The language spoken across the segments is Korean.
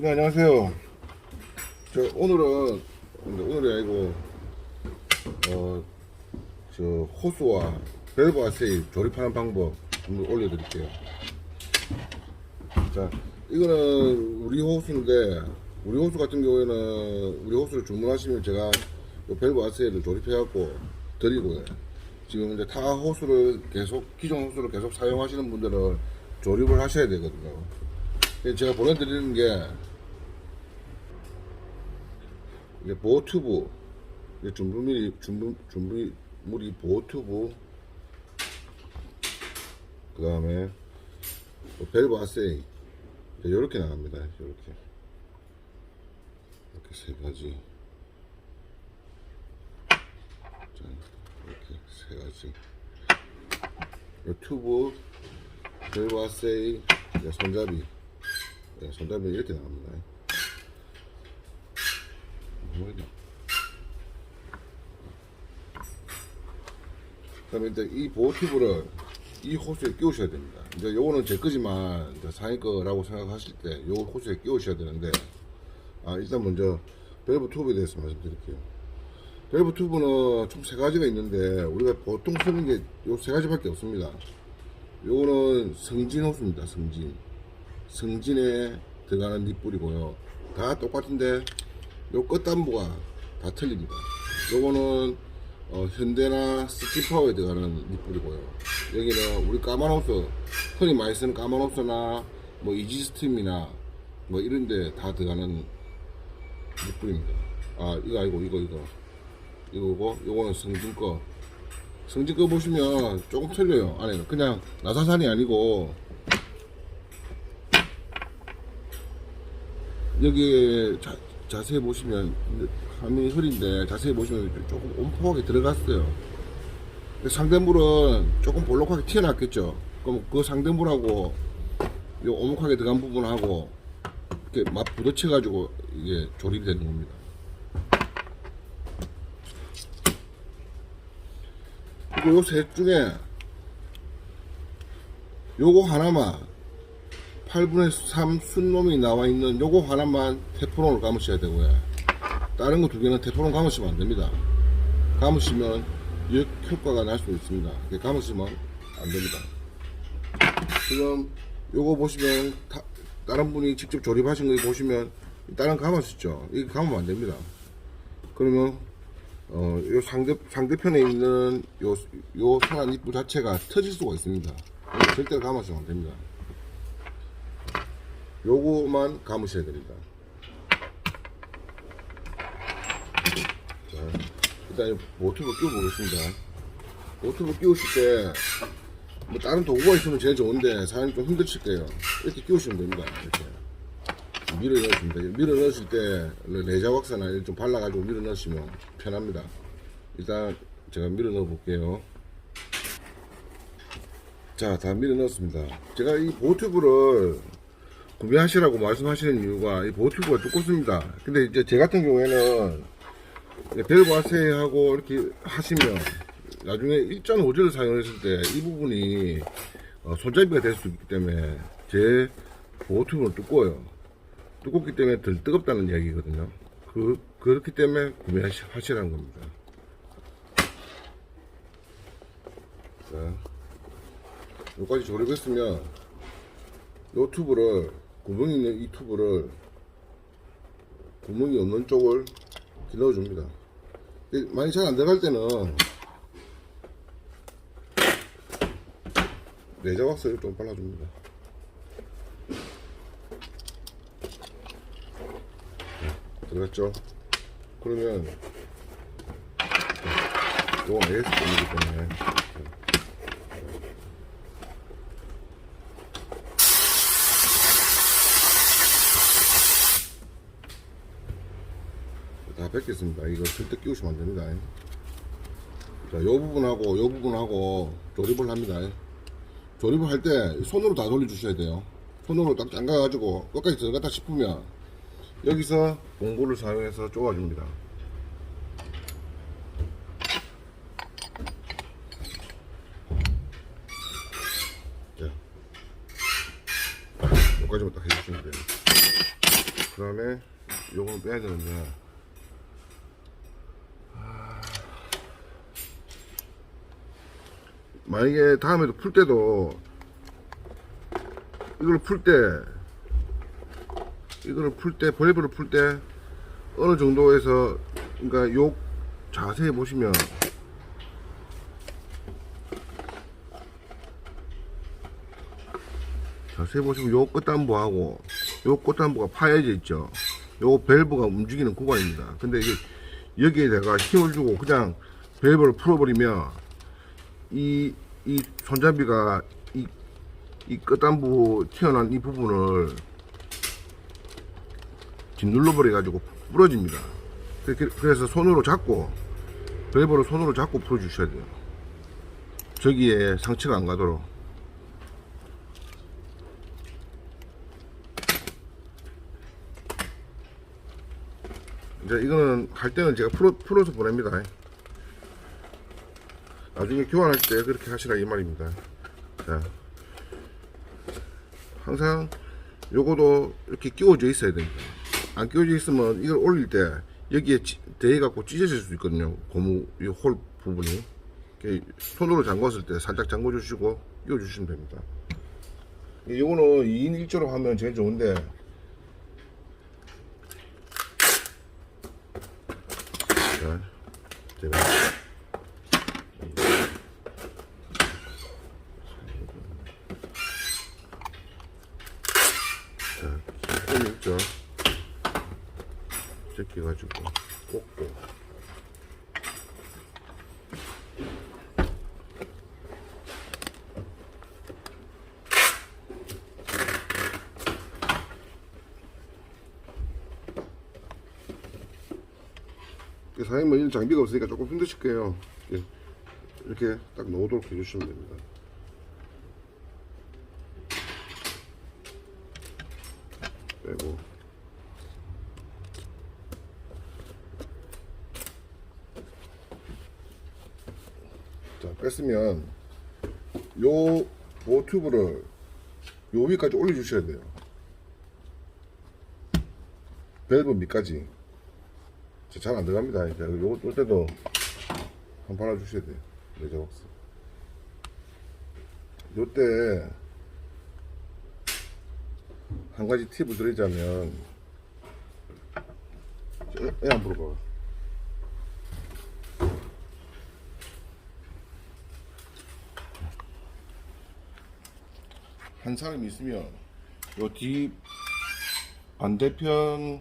네 안녕하세요. 저 오늘은 오늘이 아니고 어 저 호수와 밸브 아세이 조립하는 방법 한번 올려드릴게요. 자 이거는 우리 호수인데 우리 호수 같은 경우에는 우리 호수를 주문하시면 제가 요 밸브 아세이를 조립해갖고 드리고요. 지금 이제 타 호수를 계속 기존 호수를 계속 사용하시는 분들은 조립을 하셔야 되거든요. 그래서 제가 보내드리는 게 이제 보호튜브 이제 준비물이 준비 준비물이 보호튜브 그 다음에 밸브 아세이 이렇게 나갑니다. 이렇게. 이렇게 세 가지. 자 이렇게 세 가지. 이 튜브 밸브 아세이 손잡이 네, 손잡이 이렇게 나갑니다. 뭐냐. 그다음에 이제 이 보호 튜브를 이 호수에 끼우셔야 됩니다. 이제 요거는 제 거지만 상위 거라고 생각하실 때 요 호수에 끼우셔야 되는데 아 일단 먼저 밸브 튜브에 대해서 말씀드릴게요. 밸브 튜브는 총 세 가지가 있는데 우리가 보통 쓰는 게 요 세 가지밖에 없습니다. 요거는 성진 호수입니다. 성진. 성진에 들어가는 닛불이고요. 다 똑같은데 요 끝단부가 다 틀립니다. 요거는 어, 현대나 스티파워에 들어가는 닛불이고요. 여기는 우리 까만호스 흔히 많이 쓰는 까만호스나 뭐 이지스팀이나 뭐 이런데 다 들어가는 닛불입니다. 아 이거 아니고 이거 이거 이거고 요거는 성진 거. 성진 거 보시면 조금 틀려요. 안에는 그냥 나사산이 아니고 여기 자, 자세히 보시면 화면이 흐린데 자세히 보시면 조금 온포하게 들어갔어요. 상대물은 조금 볼록하게 튀어났겠죠. 그럼 그 상대물하고 요 오목하게 들어간 부분하고 이렇게 맛 부딪혀 가지고 이게 조립이 되는 겁니다. 그리고 요셋 중에 요거 하나만 8분의 3 순놈이 나와 있는 요거 하나만 테프론을 감으셔야 되고요. 다른 거 두 개는 테프론 감으시면 안 됩니다. 감으시면 역효과가 날 수 있습니다. 감으시면 안 됩니다. 지금 요거 보시면 다, 다른 분이 직접 조립하신 거 보시면 다른 거 감았었죠. 이거 감으면 안 됩니다. 그러면 어, 요 상대, 상대편에 있는 요, 요 상한 입구 자체가 터질 수가 있습니다. 절대 감으시면 안 됩니다. 요거만 감으셔야 됩니다. 자, 일단 모티브 끼워 보겠습니다. 모티브 끼우실 때, 뭐 다른 도구가 있으면 제일 좋은데, 사장님 좀 힘드실 거예요. 이렇게 끼우시면 됩니다. 이렇게. 밀어 넣으십니다. 밀어 넣으실 때, 레자 왁스나 이렇게 좀 발라가지고 밀어 넣으시면 편합니다. 일단, 제가 밀어 넣어 볼게요. 자, 다 밀어 넣었습니다. 제가 이 보트브를 구매하시라고 말씀하시는 이유가 이 보트브가 두껍습니다. 근데 이제 제 같은 경우에는 벨브 아세이 하고 이렇게 하시면 나중에 1.5G를 사용했을 때 이 부분이 어, 손잡이가 될 수 있기 때문에 제 보트브는 두꺼워요. 두껍기 때문에 덜 뜨겁다는 이야기거든요. 그, 그렇기 때문에 구매하시라는 겁니다. 자, 여기까지 조립했으면 요 튜브를 구멍이 있는 이 튜브를 구멍이 없는 쪽을 길러줍니다. 많이 잘 안 들어갈 때는 레자 왁스를 좀 발라줍니다. 네, 들어갔죠? 그러면 이건 ASP이기 때문에 다 뺏겠습니다. 이거 절대 끼우시면 안 됩니다. 자, 요 부분하고 요 부분하고 조립을 합니다. 조립을 할 때 손으로 다 돌려주셔야 돼요. 손으로 딱 잠가가지고 끝까지 들어갔다 싶으면 여기서 봉고를 사용해서 쪼아줍니다. 자, 여기까지만 딱 해주시면 돼요. 그 다음에 요거는 빼야 되는데 만약에 다음에도 풀 때도 이걸 풀 때 이거를 풀때 벌브를 풀 때 어느 정도에서 그러니까 요 자세히 보시면 자세히 보시면 요 끝단부하고 요 끝단부가 파여져 있죠. 요 밸브가 움직이는 구간입니다. 근데 이게 여기에다가 힘을 주고 그냥 밸브를 풀어버리면 이, 이 손잡이가 이, 이 끝단부 튀어나온 이 부분을 짓눌러버려 가지고 부러집니다. 그래서 손으로 잡고 밸브를 손으로 잡고 풀어주셔야 돼요. 저기에 상처가 안 가도록. 이제 이거는 할 때는 제가 풀어, 풀어서 보냅니다. 나중에 교환할 때 그렇게 하시라 이 말입니다. 자, 항상 요거도 이렇게 끼워져 있어야 됩니다. 안 끼워져 있으면 이걸 올릴 때 여기에 찌- 대해 갖고 찢어질 수 있거든요. 고무 이 홀 부분이. 손으로 잠궜을 때 살짝 잠궈 주시고 끼워 주시면 됩니다. 요거는 2인 1조로 하면 제일 좋은데 자, 제가 자, 꼼 있죠? 제끼가지고 꽂고 사장님은 이런 장비가 없으니까 조금 힘드실 거예요. 이렇게, 이렇게 딱 넣도록 해주시면 됩니다. 빼고. 자, 뺐으면 요 보튜브를 요 위까지 올려주셔야 돼요. 밸브 밑까지. 잘 안 들어갑니다. 이제 요거 뚫 때도 한번 발라 주셔야 돼요. 레저박스. 요때 한 가지 팁을 드리자면 애안 물어봐. 한 사람이 있으면 요 뒤 반대편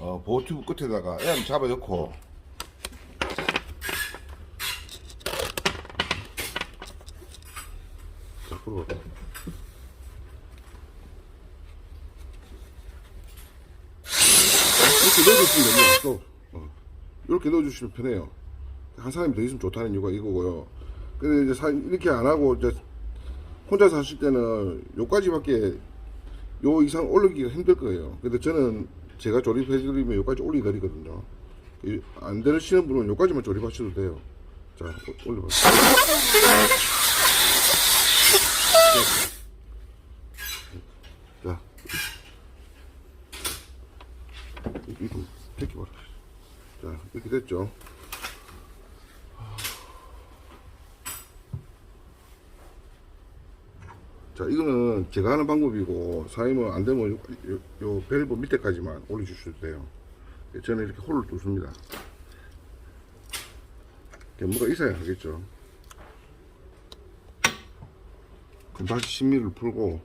어, 보호튜브 끝에다가 애를 잡아 넣고 자, 풀어봐. 이렇게 넣어주시면 됩니다. 또 어. 이렇게 넣어주시면 편해요. 한 사람이 더 있으면 좋다는 이유가 이거고요. 근데 이제 사- 이렇게 안 하고 이제 혼자서 하실 때는 요까지밖에 요 이상 올리기가 힘들 거예요. 근데 저는 제가 조립해드리면 요까지 올리드리거든요. 이- 안 되시는 분은 요까지만 조립하셔도 돼요. 자, 오- 올려봐. 자, 이- 이거 제끼봐라. 자, 이렇게 됐죠. 자, 이거는 제가 하는 방법이고, 사임은 안 되면 요, 요, 요 밸브 밑에까지만 올려주셔도 돼요. 저는 이렇게 홀을 뚫습니다. 뭐가 있어야 하겠죠. 그럼 다시 심미를 풀고,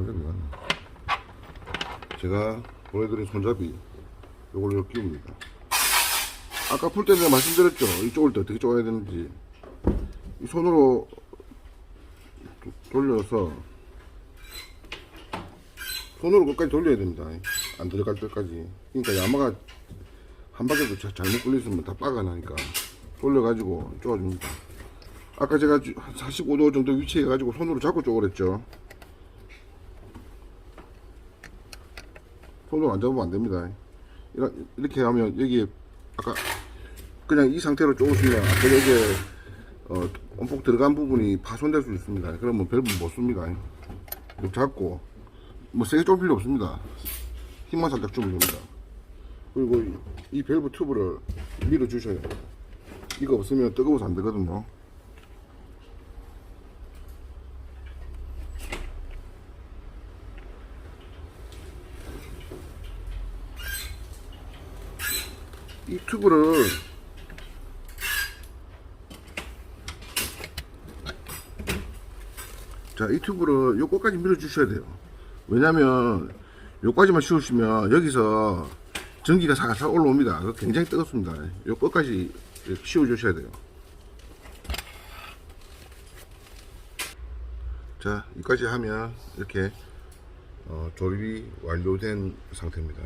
아. 제가 보내드린 손잡이 요걸 이렇게 끼웁니다. 아까 풀때 내가 말씀드렸죠? 이쪽을 때 어떻게 쪼아야 되는지. 이 손으로 도- 돌려서 손으로 끝까지 돌려야 됩니다. 안 들어갈 때까지. 그러니까 야마가 한 바퀴도 자- 잘못 굴렸으면 다 빠가 나니까 돌려가지고 쪼아줍니다. 아까 제가 한 45도 정도 위치해 가지고 손으로 잡고 쪼그랬죠 손으로 안 잡으면 안 됩니다. 이렇게 하면 여기에 아까 그냥 이 상태로 쪼으시면 앞에 여기에 어, 움푹 들어간 부분이 파손될 수 있습니다. 그러면 밸브 못 씁니다. 잡고 뭐 세게 좁 필요 없습니다. 힘만 살짝 주면 됩니다. 그리고 이, 이 밸브 튜브를 밀어 주셔요. 이거 없으면 뜨거워서 안 되거든요. 이 튜브를 자, 이 튜브를 요 끝까지 밀어 주셔야 돼요. 왜냐면 요까지만 씌우시면 여기서 전기가 살살 올라옵니다. 굉장히 뜨겁습니다. 요 끝까지 이렇게 씌워 주셔야 돼요. 자, 여기까지 하면 이렇게 어, 조립이 완료된 상태입니다.